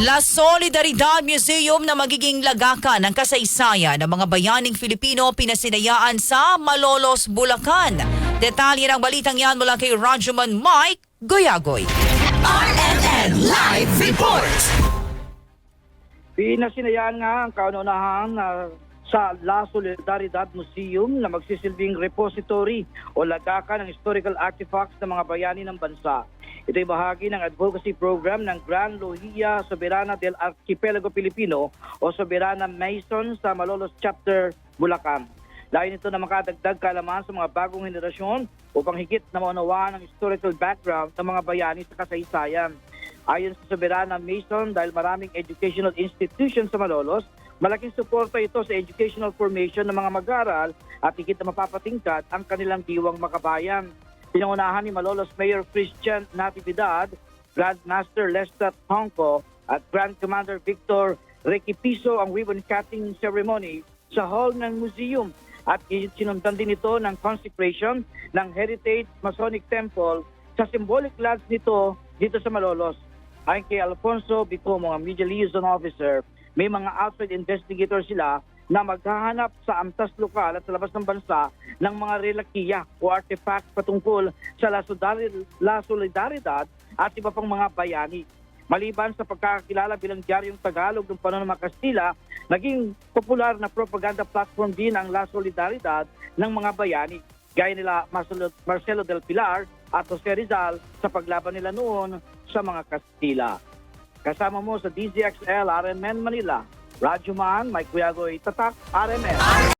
La Solidaridad Museum na magiging lagakan ng kasaysayan ng mga bayaning Filipino pinasinayaan sa Malolos, Bulacan. Detalye ng balitang yan mula kay Rajuman Mike Goyagoy. RNN Live Report! Pinasinayaan nga ang kaunahan na sa La Solidaridad Museum na magsisilbing repository o lagakan ng historical artifacts ng mga bayani ng bansa. Ito'y bahagi ng advocacy program ng Gran Lohia Soberana del Archipelago Filipino o Soberana Mason sa Malolos Chapter, Bulacan. Layo nito na makadagdag kalaman sa mga bagong henerasyon upang higit na maunawaan ang historical background ng mga bayani sa kasaysayan. Ayon sa Soberana Mason, dahil maraming educational institutions sa Malolos, malaking suporta ito sa educational formation ng mga mag-aaral at higit na mapapatingkad ang kanilang diwang makabayan. Pinangunahan ni Malolos Mayor Christian Natividad, Grandmaster Lester Hongko at Grand Commander Victor Requipiso ang ribbon cutting ceremony sa hall ng museum at sinundan din ito ng consecration ng Heritage Masonic Temple sa symbolic lodge nito dito sa Malolos. Ayon kay Alfonso Bicomo, ang media liaison officer, may mga outside investigators sila na maghahanap sa amtas lokal at sa labas ng bansa ng mga relakya o artifact patungkol sa La Solidar- La Solidaridad at iba pang mga bayani. Maliban sa pagkakakilala bilang diaryong Tagalog ng mga Kastila, naging popular na propaganda platform din ang La Solidaridad ng mga bayani. Gaya nila Marcelo, del Pilar at Jose Rizal sa paglaban nila noon sa mga Kastila. Kasama mo sa DZXL RMN Manila, Radyo Man, Mike Cuyagoy, Tatak, RMN.